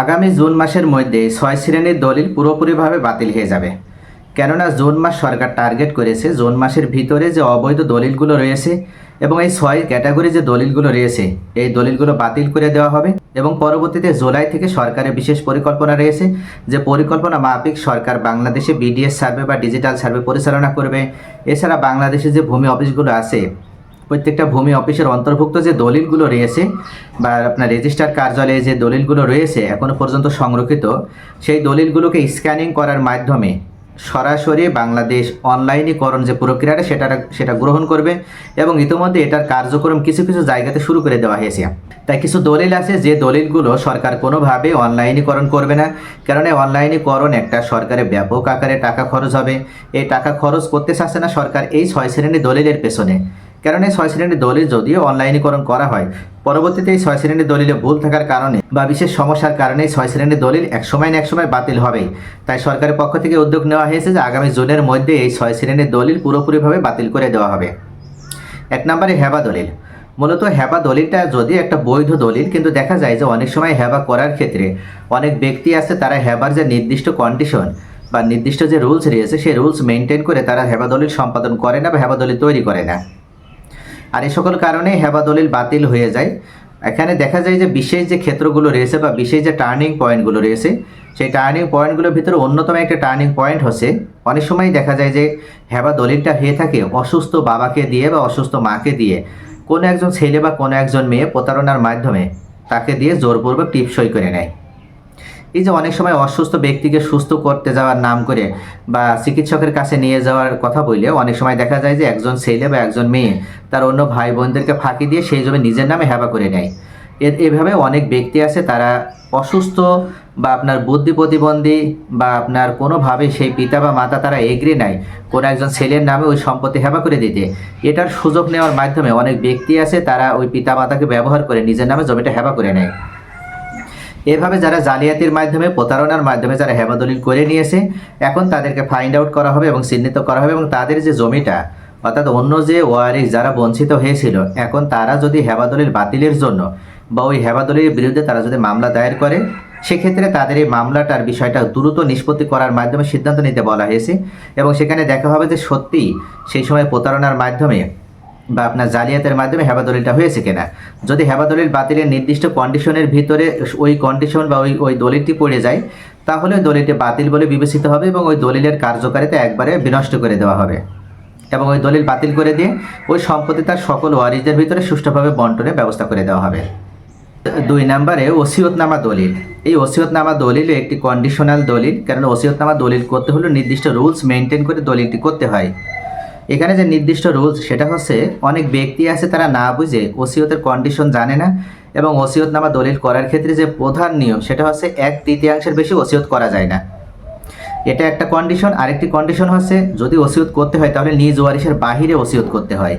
আগামী জুন মাসের মধ্যে ছয় শ্রেণির দলিল পুরোপুরিভাবে বাতিল হয়ে যাবে। কেননা জুন মাস সরকার টার্গেট করেছে জুন মাসের ভিতরে যে অবৈধ দলিলগুলো রয়েছে এবং এই ছয় ক্যাটাগরি যে দলিলগুলো রয়েছে, এই দলিলগুলো বাতিল করে দেওয়া হবে এবং পরবর্তীতে জুলাই থেকে সরকারের বিশেষ পরিকল্পনা রয়েছে যে পরিকল্পনা মাফিক সরকার বাংলাদেশে বিডিএস সার্ভে বা ডিজিটাল সার্ভে পরিচালনা করবে। এছাড়া বাংলাদেশে যে ভূমি অফিসগুলো আছে প্রত্যেকটা ভূমি অফিসের অন্তর্ভুক্ত যে দলিলগুলো রয়েছে বা আপনার রেজিস্টার কার্যালয়ে যে দলিলগুলো রয়েছে এখনও পর্যন্ত সংরক্ষিত, সেই দলিলগুলোকে স্ক্যানিং করার মাধ্যমে সরাসরি বাংলাদেশ অনলাইনীকরণ যে প্রক্রিয়াটা সেটা সেটা গ্রহণ করবে এবং ইতিমধ্যে এটার কার্যক্রম কিছু কিছু জায়গাতে শুরু করে দেওয়া হয়েছে। তাই কিছু দলিল আছে যে দলিলগুলো সরকার কোনোভাবে অনলাইনীকরণ করবে না কারণ অনলাইনীকরণ একটা সরকারের ব্যাপক আকারে টাকা খরচ হবে। এই টাকা খরচ করতে চাচ্ছে না সরকার এই ছয় শ্রেণি দলিলের পেছনে। কারণ এই ছয় শ্রেণির দলিল যদিও অনলাইনীকরণ করা হয়। পরবর্তীতে এই ছয় শ্রেণির দলিলে ভুল থাকার কারণে বা বিশেষ সমস্যার কারণে ছয় শ্রেণির দলিল এক সময় না এক সময় বাতিল হবেই তাই সরকারের পক্ষ থেকে উদ্যোগ নেওয়া হয়েছে যে আগামী জুনের মধ্যে এই ছয় শ্রেণির দলিল পুরোপুরিভাবে বাতিল করে দেওয়া হবে। এক নম্বরে হেবা দলিল। মূলত হেবা দলিলটা যদি একটা বৈধ দলিল, কিন্তু দেখা যায় যে অনেক সময় হেবা করার ক্ষেত্রে অনেক ব্যক্তি আছে তারা হেবার যে নির্দিষ্ট কন্ডিশন বা নির্দিষ্ট যে রুলস রয়েছে, সেই রুলস মেনটেন করে তারা হেবা দলিল সম্পাদন করে না বা হেবা দলিল তৈরি করে না। আর এই সকল কারণে হেবা দলিল বাতিল হয়ে যায়। এখানে দেখা যায় যে বিশেষ যে ক্ষেত্রগুলো রয়েছে বা বিশেষ যে টার্নিং পয়েন্টগুলো রয়েছে, সেই টার্নিং পয়েন্টগুলোর ভিতরে অন্যতম একটা টার্নিং পয়েন্ট হচ্ছে, অনেক সময় দেখা যায় যে হেবা দলিলটা হয়ে থাকে অসুস্থ বাবাকে দিয়ে বা অসুস্থ মাকে দিয়ে। কোনো একজন ছেলে বা কোনো একজন মেয়ে প্রতারণার মাধ্যমে তাকে দিয়ে জোরপূর্বক টিপসই করে নেয়। এই যে অনেক সময় অসুস্থ ব্যক্তিকে সুস্থ করতে যাওয়ার নাম করে বা চিকিৎসকের কাছে নিয়ে যাওয়ার কথা বললে অনেক সময় দেখা যায় যে একজন ছেলে বা একজন মেয়ে তার অন্য ভাই বোনদেরকে ফাঁকি দিয়ে সেই জমি নিজের নামে হেবা করে নেয়। এর এভাবে অনেক ব্যক্তি আছে তারা অসুস্থ বা আপনার বুদ্ধি প্রতিবন্ধী বা আপনার কোনোভাবে সেই পিতা বা মাতা তারা এগ্রি নেয় কোনো একজন ছেলের নামে ওই সম্পত্তি হেবা করে দিতে। এটার সুযোগ নেওয়ার মাধ্যমে অনেক ব্যক্তি আছে তারা ওই পিতা মাতাকে ব্যবহার করে নিজের নামে জমিটা হেবা করে নেয়। এভাবে যারা জালিয়াতির মাধ্যমে, প্রতারণার মাধ্যমে যারা হেবাদলিল করে নিয়েছে, এখন তাদেরকে ফাইন্ড আউট করা হবে এবং চিহ্নিত করা হবে এবং তাদের যে জমিটা, অর্থাৎ অন্য যে ওয়ারিস যারা বঞ্চিত হয়েছিল, এখন তারা যদি হেবাদলিল বাতিলের জন্য বা ওই হেবাদলির বিরুদ্ধে তারা যদি মামলা দায়ের করে, সেক্ষেত্রে তাদের এই মামলাটার বিষয়টা দ্রুত নিষ্পত্তি করার মাধ্যমে সিদ্ধান্ত নিতে বলা হয়েছে এবং সেখানে দেখা হবে যে সত্যি সেই সময় প্রতারণার মাধ্যমে বা আপনার জালিয়াতের মাধ্যমে হেবাদলিলটা হয়েছে কিনা। যদি হেবাদলিল বাতিলের নির্দিষ্ট কন্ডিশনের ভিতরে ওই কন্ডিশন বা ওই ওই দলিলটি পড়ে যায়, তাহলে ওই দলিলটি বাতিল বলে বিবেচিত হবে এবং ওই দলিলের কার্যকারিতা একবারে বিনষ্ট করে দেওয়া হবে। এবং ওই দলিল বাতিল করে দিয়ে ওই সম্পত্তি তার সকল ওয়ারিসদের ভিতরে সুষ্ঠুভাবে বন্টনের ব্যবস্থা করে দেওয়া হবে। দুই নম্বরে ওসিয়তনামা দলিল। এই ওসিয়তনামা দলিল একটি কন্ডিশনাল দলিল কারণ ওসিয়তনামা দলিল করতে হলে নির্দিষ্ট রুলস মেনটেন করে দলিলটি করতে হয়। এখানে যে নির্দিষ্ট রুলস সেটা হচ্ছে অনেক ব্যক্তি আছে তারা না বুঝে ওসিয়তের কন্ডিশন জানে না এবং ওসিয়তনামা দলিল করার ক্ষেত্রে যে প্রধান নিয়ম, সেটা হচ্ছে এক তৃতীয়াংশের বেশি ওসিয়ত করা যায় না। এটা একটা কন্ডিশন আরেকটি কন্ডিশন হচ্ছে যদি ওসিয়ত করতে হয়, তাহলে নিজ ওয়ারিসের বাহিরে ওসিয়ত করতে হয়।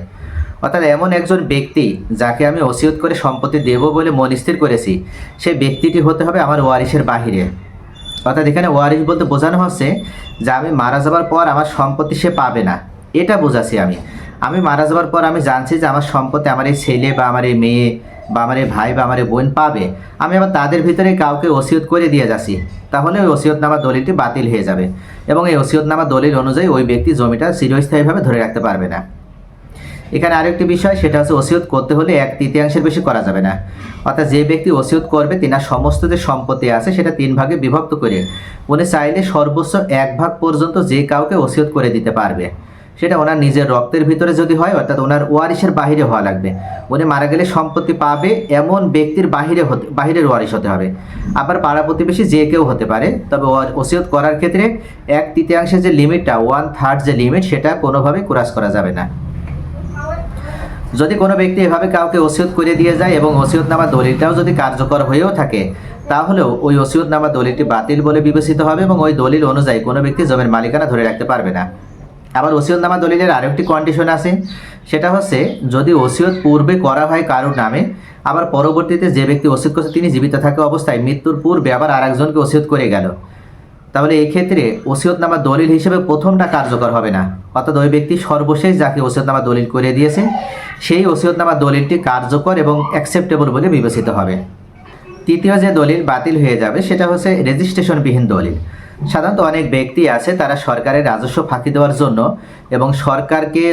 অর্থাৎ এমন একজন ব্যক্তি যাকে আমি ওসিয়ত করে সম্পত্তি দেব বলে মন স্থির করেছি সেই ব্যক্তিটি হতে হবে আমার ওয়ারিসের বাহিরে। অর্থাৎ এখানে ওয়ারিস বলতে বোঝানো হচ্ছে যে আমি মারা যাবার পর আমার সম্পত্তি সে পাবে না। এটা বোঝাচ্ছি আমি। আমি মারা যাওয়ার পর আমি জানছি যে আমার সম্পত্তি আমার এই ছেলে বা আমার এই মেয়ে বা আমার এই ভাই বা আমার এই বোন পাবে। আমি আবার তাদের ভিতরে কাউকে ওসিয়ত করে দিয়ে যাচ্ছি। তাহলে ওই ওসিয়তনামা দলিলটি বাতিল হয়ে যাবে এবং এই ওসিয়তনামা দলিল অনুযায়ী ওই ব্যক্তি জমিটা চিরস্থায়ীভাবে ধরে রাখতে পারবে না। এখানে আরেকটি বিষয়, সেটা হচ্ছে ওসিয়ত করতে হলে এক তৃতীয়াংশের বেশি করা যাবে না। অর্থাৎ যে ব্যক্তি ওসিয়ত করবে, তিনার সমস্ত যে সম্পত্তি আছে, সেটা তিন ভাগে বিভক্ত করে। উনি চাইলে সর্বোচ্চ এক ভাগ পর্যন্ত যে কাউকে ওসিয়ত করে দিতে পারবে। সেটা ওনার নিজের রক্তের ভিতরে যদি হয়, অর্থাৎ ওনার ওয়ারিসের বাহিরে হওয়া লাগবে। উনি মারা গেলে সম্পত্তি পাবে এমন ব্যক্তির বাহিরে হতে, বাহিরের ওয়ারিস হতে হবে। আবার পাড়া প্রতিবেশী যে কেউ হতে পারে, তবে ওসিয়ত করার ক্ষেত্রে এক তৃতীয়াংশের যে লিমিটটা ওয়ান থার্ড যে লিমিট, সেটা কোনোভাবেই ক্রাস করা যাবে না। যদি কোনো ব্যক্তি এভাবে কাউকে ওসিয়ত করে দিয়ে যায় এবং ওসিয়তনামা দলিলটাও যদি কার্যকর হয়েও থাকে, তাহলেও ওই ওসিয়তনামা দলিলটি বাতিল বলে বিবেচিত হবে এবং ওই দলিল অনুযায়ী কোনো ব্যক্তি জমির মালিকানা ধরে রাখতে পারবে না। আবার ওসিয়তনামা দলিলের আরেকটি কন্ডিশন আছে। সেটা হচ্ছে, যদি ওসিয়ত পূর্বে করা হয় কারোর নামে, আবার পরবর্তীতে যে ব্যক্তি ওসিয়ত করছে তিনি জীবিত থাকা অবস্থায় মৃত্যুর পূর্বে আবার আরেকজনকে ওসিয়ত করে গেল। তাহলে এই ক্ষেত্রে ওসিয়তনামা দলিল হিসেবে প্রথমটা কার্যকর হবে না। অর্থাৎ ওই ব্যক্তি সর্বশেষ যাকে ওসিয়তনামা দলিল করে দিয়েছে, সেই ওসিয়তনামা দলিলটি কার্যকর এবং অ্যাকসেপ্টেবল বলে বিবেচিত হবে। তৃতীয় যে দলিল বাতিল হয়ে যাবে, সেটা হচ্ছে রেজিস্ট্রেশনবিহীন দলিল। সাধারণত অনেক ব্যক্তি আছে, তারা সরকারের রাজস্ব ফাঁকি দেওয়ার জন্য এবং সরকারকে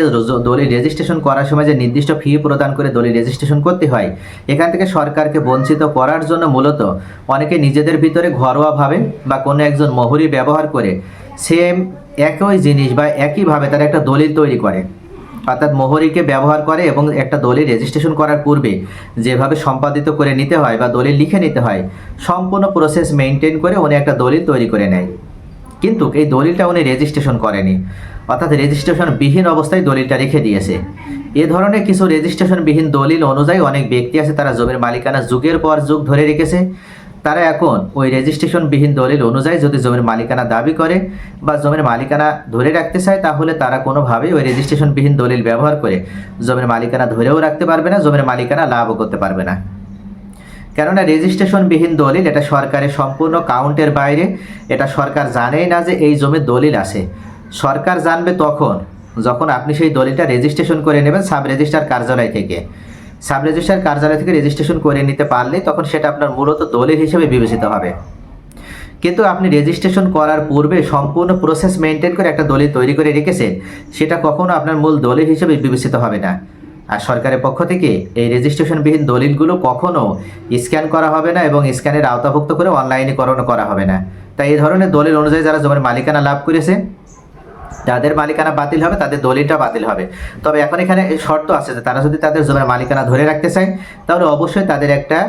দলিল রেজিস্ট্রেশন করার সময় যে নির্দিষ্ট ফি প্রদান করে দলিল রেজিস্ট্রেশন করতে হয়, এখান থেকে সরকারকে বঞ্চিত করার জন্য মূলত অনেকে নিজেদের ভিতরে ঘরোয়াভাবে বা কোনো একজন মহুরি ব্যবহার করে সেম একই জিনিস বা একইভাবে তারা একটা দলিল তৈরি করে। অর্থাৎ মোহরিকে ব্যবহার করে এবং একটা দলিল রেজিস্ট্রেশন করার পূর্বে যেভাবে সম্পাদিত করে নিতে হয় বা দলিল লিখে নিতে হয়, সম্পূর্ণ প্রসেস মেনটেন করে উনি একটা দলিল তৈরি করে নেয়। কিন্তু এই দলিলটা উনি রেজিস্ট্রেশন করেনি। অর্থাৎ রেজিস্ট্রেশন বিহীন অবস্থায় দলিলটা রেখে দিয়েছে। এ ধরনের কিছু রেজিস্ট্রেশন বিহীন দলিল অনুযায়ী অনেক ব্যক্তি আছে, তারা জমির মালিকানা যুগের পর যুগ ধরে রেখেছে। তারা এখন ওই রেজিস্ট্রেশন বিহীন দলিল অনুযায়ী যদি জমির মালিকানা দাবি করে বা জমির মালিকানা ধরে রাখতে চায়, তাহলে তারা কোনোভাবেই ওই রেজিস্ট্রেশন বিহীন দলিল ব্যবহার করে জমির মালিকানা ধরেও রাখতে পারবে না, জমির মালিকানা লাভও করতে পারবে না। কেননা রেজিস্ট্রেশনবিহীন দলিল এটা সরকারের সম্পূর্ণ কাউন্টের বাইরে, এটা সরকার জানেই না যে এই জমির দলিল আছে। সরকার জানবে তখন, যখন আপনি সেই দলিলটা রেজিস্ট্রেশন করে নেবেন সাব রেজিস্ট্রার কার্যালয় থেকে। সাব রেজিস্ট্রার কার্যালয় থেকে রেজিস্ট্রেশন করে নিতে পারলে তখন সেটা আপনার মূলত দলিল হিসেবে বিবেচিত হবে। কিন্তু আপনি রেজিস্ট্রেশন করার পূর্বে সম্পূর্ণ প্রসেস মেনটেন করে একটা দলিল তৈরি করে রেখেছেন, সেটা কখনো আপনার মূল দলিল হিসেবে বিবেচিত হবে না। আর সরকারের পক্ষ থেকে এই রেজিস্ট্রেশনবিহীন দলিলগুলো কখনো স্ক্যান করা হবে না এবং স্ক্যানের আওতাভুক্ত করে অনলাইনীকরণ করা হবে না। তাই এই ধরনের দলিল অনুযায়ী যারা জমির মালিকানা লাভ করেছে যাদের মালিকানা বাতিল হবে, তাদের দলিলটা বাতিল হবে। তবে এখন এখানে শর্ত আছে যে তারা যদি তাদের জমির মালিকানা ধরে রাখতে চায়, তাহলে অবশ্যই তাদের একটা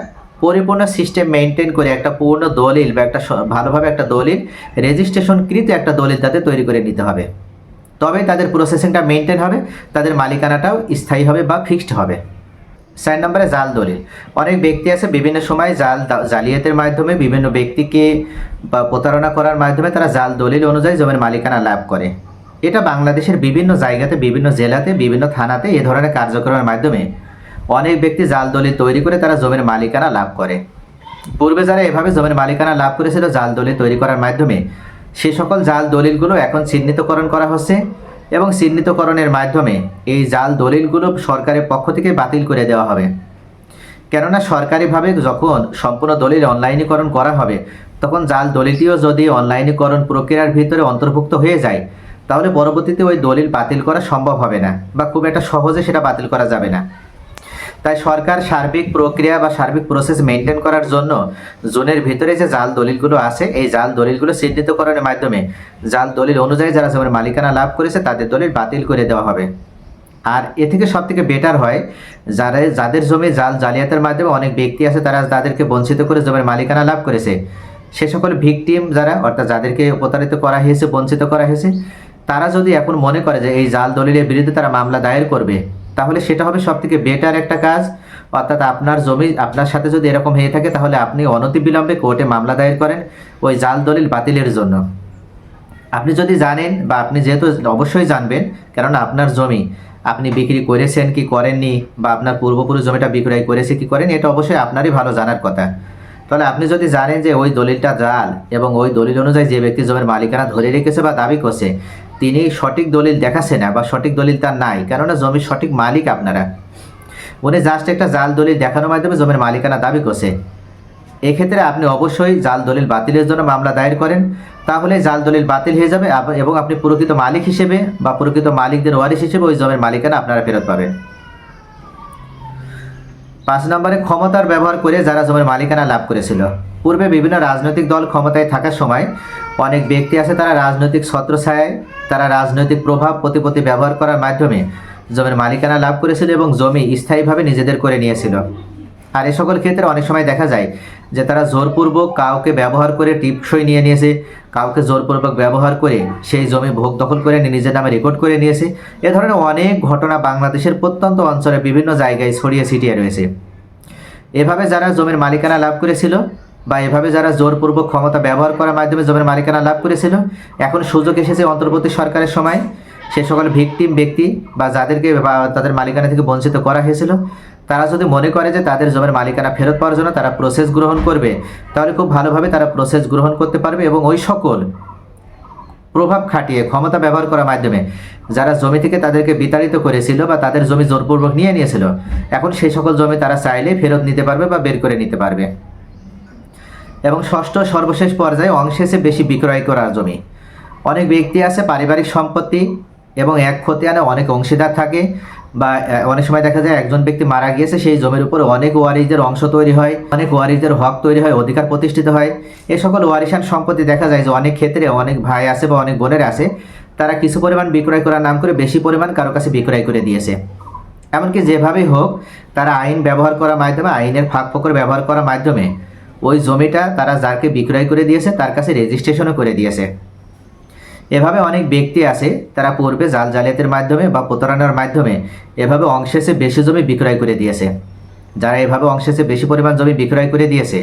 পরিপূর্ণ সিস্টেম মেনটেন করে একটা পূর্ণ দলিল বা একটা ভালোভাবে একটা দলিল রেজিস্ট্রেশনকৃত একটা দলিল তাদের তৈরি করে নিতে হবে। তবে তাদের প্রসেসিংটা মেনটেন হবে, তাদের মালিকানাটাও স্থায়ী হবে বা ফিক্সড হবে। চার নম্বরে জাল দলিল। অনেক ব্যক্তি আছে, বিভিন্ন সময় জাল জালিয়াতের মাধ্যমে বিভিন্ন ব্যক্তিকে বা প্রতারণা করার মাধ্যমে তারা জাল দলিল অনুযায়ী জমির মালিকানা লাভ করে। এটা বাংলাদেশের বিভিন্ন জায়গাতে, বিভিন্ন জেলাতে, বিভিন্ন থানাতে এ ধরনের কার্যক্রমের মাধ্যমে অনেক ব্যক্তি জাল দলিল তৈরি করে তারা জমির মালিকানা লাভ করে। পূর্বে যারা এভাবে জমির মালিকানা লাভ করেছিল জাল দলিল তৈরি করার মাধ্যমে, সে সকল জাল দলিলগুলো এখন চিহ্নিতকরণ করা হচ্ছে এবং চিহ্নিতকরণের মাধ্যমে এই জাল দলিলগুলো সরকারের পক্ষ থেকে বাতিল করে দেওয়া হবে। কেননা সরকারিভাবে যখন সম্পূর্ণ দলিল অনলাইনীকরণ করা হবে, তখন জাল দলিলটিও যদি অনলাইনীকরণ প্রক্রিয়ার ভিতরে অন্তর্ভুক্ত হয়ে যায় তাহলে পরবর্তীতে ওই দলিল বাতিল করা সম্ভব হবে না বা খুব একটা সহজে সেটা বাতিল করা যাবে না। তাই সরকার সার্বিক প্রক্রিয়া বা সার্বিক প্রসেস মেনটেন করার জন্য জোনের ভিতরে যে জাল দলিলগুলো আছে, এই জাল দলিলগুলো চিহ্নিতকরণের মাধ্যমে জাল দলিল অনুযায়ী যারা জমির মালিকানা লাভ করেছে, তাদের দলিল বাতিল করে দেওয়া হবে। আর এ থেকে সব থেকে বেটার হয়, যারা, যাদের জমি জাল জালিয়াতের মাধ্যমে অনেক ব্যক্তি আছে, তারা তাদেরকে বঞ্চিত করে জমির মালিকানা লাভ করেছে। সে সকল ভিকটিম যারা, অর্থাৎ যাদেরকে প্রতারিত করা হয়েছে, বঞ্চিত করা হয়েছে তারা যদি এখন মনে করে যে এই জাল দলিলের বিরুদ্ধে তারা মামলা দায়ের করবে, তাহলে সেটা হবে সব থেকে বেটার একটা কাজ। অর্থাৎ আপনার জমি, আপনার সাথে যদি এরকম হয়ে থাকে, তাহলে আপনি অনতিবিলম্বে কোর্টে মামলা দায়ের করেন ওই জাল দলিল বাতিলের জন্য। আপনি যদি জানেন বা আপনি যেহেতু অবশ্যই জানবেন, কেননা আপনার জমি আপনি বিক্রি করেছেন কি করেননি বা আপনার পূর্বপুরুষ জমিটা বিক্রয় করেছে কি করেন এটা অবশ্যই আপনারই ভালো জানার কথা। তাহলে আপনি যদি জানেন যে ওই দলিলটা জাল এবং ওই দলিল অনুযায়ী যে ব্যক্তি জমির মালিকানা ধরে রেখেছে বা দাবি করছে তিনি সঠিক দলিল দেখাচ্ছে না বা সঠিক দলিল তার নাই, কেননা জমির সঠিক মালিক আপনারা। উনি জাস্ট একটা জাল দলিল দেখানোর মাধ্যমে জমির মালিকানা দাবি করছে। এক্ষেত্রে আপনি অবশ্যই জাল দলিল বাতিলের জন্য মামলা দায়ের করেন, তাহলে জাল দলিল বাতিল হয়ে যাবে এবং আপনি প্রকৃত মালিক হিসেবে বা প্রকৃত মালিকদের ওয়ারিশ হিসেবে ওই জমির মালিকানা আপনারা ফেরত পাবেন। পাঁচ নম্বরে, ক্ষমতার ব্যবহার করে যারা জমির মালিকানা লাভ করেছিল। পূর্বে বিভিন্ন রাজনৈতিক দল ক্ষমতায় থাকার সময় অনেক ব্যক্তি আছে, তারা রাজনৈতিক ছত্রছায়ায় তারা রাজনৈতিক প্রভাব প্রতিপত্তি ব্যবহার করার মাধ্যমে জমির মালিকানা লাভ করেছিল এবং জমি স্থায়ীভাবে নিজেদের করে নিয়েছিল। আর এ সকল ক্ষেত্রে অনেক সময় দেখা যায় যে তারা জোরপূর্বক কাউকে ব্যবহার করে টিপসই নিয়ে নিয়েছে, কাউকে জোরপূর্বক ব্যবহার করে সেই জমি ভোগ দখল করে নিজের নামে রেকর্ড করে নিয়েছে। এ ধরনের অনেক ঘটনা বাংলাদেশের প্রত্যন্ত অঞ্চলে বিভিন্ন জায়গায় ছড়িয়ে ছিটিয়ে রয়েছে। এভাবে যারা জমির মালিকানা লাভ করেছিল বা এভাবে যারা জোরপূর্বক ক্ষমতা ব্যবহার করার মাধ্যমে জমির মালিকানা লাভ করেছিল, এখন সুযোগ এসেছে অন্তর্বর্তী সরকারের সময়। সে সকল ভিকটিম ব্যক্তি বা যাদেরকে বা তাদের মালিকানা থেকে বঞ্চিত করা হয়েছিল, তারা যদি মনে করে যে তাদের জমির মালিকানা ফেরত পাওয়ার জন্য তারা প্রসেস গ্রহণ করবে, তাহলে খুব ভালোভাবে তারা প্রসেস গ্রহণ করতে পারবে এবং ওই সকল প্রভাব খাটিয়ে ক্ষমতা ব্যবহার করার মাধ্যমে যারা জমি থেকে তাদেরকে বিতাড়িত করেছিল বা তাদের জমি জোরপূর্বক নিয়ে নিয়েছিল, এখন সেই সকল জমি তারা চাইলে ফেরত নিতে পারবে বা বের করে নিতে পারবে। এবং ষষ্ঠ সর্বশেষ পর্যায়ে অংশেষে বেশি বিক্রয় করার জমি। অনেক ব্যক্তি আছে, পারিবারিক সম্পত্তি এবং এক খতিয়ানে অনেক অংশীদার থাকে বা অনেক সময় দেখা যায় একজন ব্যক্তি মারা গিয়েছে, সেই জমির উপর অনেক ওয়ারিসদের অংশ তৈরি হয়, অনেক ওয়ারিসদের হক তৈরি হয়, অধিকার প্রতিষ্ঠিত হয়। এ সকল ওয়ারিশান সম্পত্তি দেখা যায় যে অনেক ক্ষেত্রে অনেক ভাই আছে বা অনেক বোনের আছে, তারা কিছু পরিমাণ বিক্রয় করার নাম করে বেশি পরিমাণ কারও কাছে বিক্রয় করে দিয়েছে। এমনকি যেভাবেই হোক, তারা আইন ব্যবহার করার মাধ্যমে, আইনের ফাঁক ফকর ব্যবহার করার মাধ্যমে ওই জমিটা তারা যাকে বিক্রয় করে দিয়েছে, তার কাছে রেজিস্ট্রেশনও করে দিয়েছে। এভাবে অনেক ব্যক্তি আছে, তারা পূর্বে জাল জালিয়াতের মাধ্যমে বা প্রতারণার মাধ্যমে এভাবে অংশেষে বেশি জমি বিক্রয় করে দিয়েছে। যারা এভাবে অংশেষে বেশি পরিমাণ জমি বিক্রয় করে দিয়েছে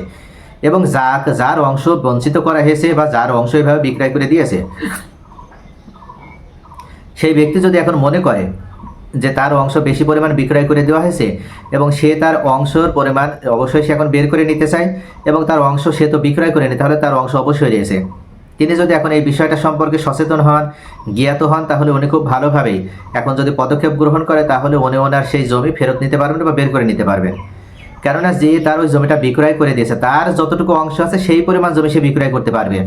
এবং যা যার অংশ বঞ্চিত করা হয়েছে বা যার অংশ এভাবে বিক্রয় করে দিয়েছে, সেই ব্যক্তি যদি এখন মনে করে যে তার অংশ বেশি পরিমাণ বিক্রয় করে দেওয়া হয়েছে এবং সে তার অংশের পরিমাণ অবশ্যই সে এখন বের করে নিতে চায় এবং তার অংশ সে তো বিক্রয় করে নি তাহলে তার অংশ অবশ্যই রয়েছে। তিনি যদি এখন এই বিষয়টা সম্পর্কে সচেতন হন, জ্ঞাত হন, তাহলে উনি খুব ভালোভাবেই এখন যদি পদক্ষেপ গ্রহণ করে, তাহলে উনি ওনার সেই জমি ফেরত নিতে পারবেন বা বের করে নিতে পারবেন। কেননা যে তার ওই জমিটা বিক্রয় করে দিয়েছে, তার যতটুকু অংশ আছে সেই পরিমাণ জমি সে বিক্রয় করতে পারবে।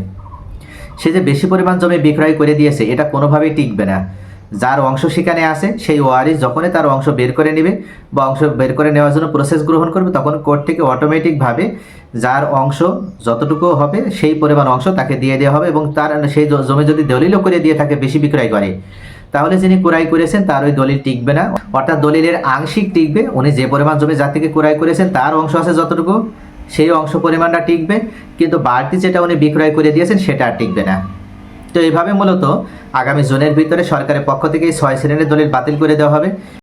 সে যে বেশি পরিমাণ জমি বিক্রয় করে দিয়েছে, এটা কোনোভাবেই টিকবে না। যার অংশ সেখানে আছে, সেই ওয়ারিস যখনই তার অংশ বের করে নেবে বা অংশ বের করে নেওয়ার জন্য প্রসেস গ্রহণ করবে, তখন কোর্ট থেকে অটোমেটিকভাবে যার অংশ যতটুকু হবে, সেই পরিমাণ অংশ তাকে দিয়ে দেওয়া হবে এবং তার সেই জমি যদি দলিলও করে দিয়ে থাকে, বেশি বিক্রয় করে। তাহলে যিনি ক্রয় করেছেন, তার ওই দলিল টিকবে না। অর্থাৎ দলিলের আংশিক টিকবে, উনি যে পরিমাণ জমি যার থেকে ক্রয় করেছেন, তার অংশ আছে যতটুকু, সেই অংশ পরিমাণটা টিকবে। কিন্তু বাড়তি যেটা উনি বিক্রয় করে দিয়েছেন, সেটা আর টিকবে না। তো এইভাবে মূলত আগামী জুনের ভিতরে সরকারের পক্ষ থেকে ছয় শ্রেণির দলিল বাতিল করে দেওয়া হবে।